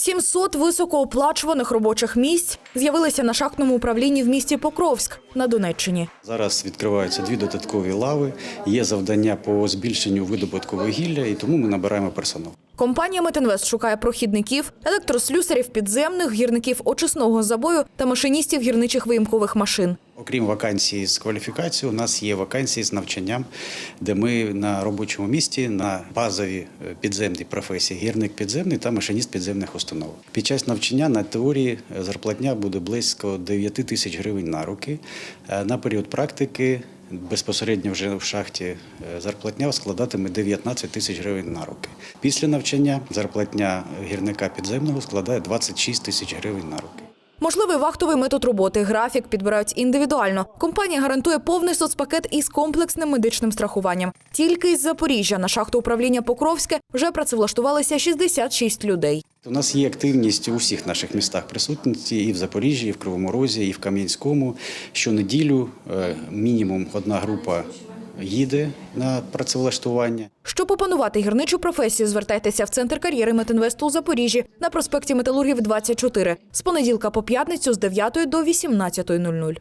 700 високооплачуваних робочих місць з'явилися на шахтному управлінні в місті Покровськ на Донеччині. Зараз відкриваються дві додаткові лави. Є завдання по збільшенню видобутку вугілля, і тому ми набираємо персонал. Компанія Метинвест шукає прохідників, електрослюсарів підземних, гірників очисного забою та машиністів гірничих виїмкових машин. Окрім вакансій з кваліфікацією, у нас є вакансії з навчанням, де ми на робочому місці на базові е, підземні професії гірник підземний та машиніст підземних установ. Під час навчання на теорії е, зарплатня буде близько 9 тисяч гривень на руки. Е, На період практики безпосередньо вже в шахті е, зарплатня складатиме 19 тисяч гривень на руки. Після навчання зарплатня гірника підземного складає 26 тисяч гривень на руки. Можливий вахтовий метод роботи, графік підбирають індивідуально. Компанія гарантує повний соцпакет із комплексним медичним страхуванням. Тільки із Запоріжжя на шахту управління Покровське вже працевлаштувалися 66 людей. У нас є активність у всіх наших містах присутності і в Запоріжжі, і в Кривому Розі, і в Кам'янському. Щонеділю е, мінімум одна група їде на працевлаштування. Щоб опанувати гірничу професію, звертайтеся в центр кар'єри Метинвесту у Запоріжжі на проспекті Металургів 24 з понеділка по п'ятницю з 9 до 18.00.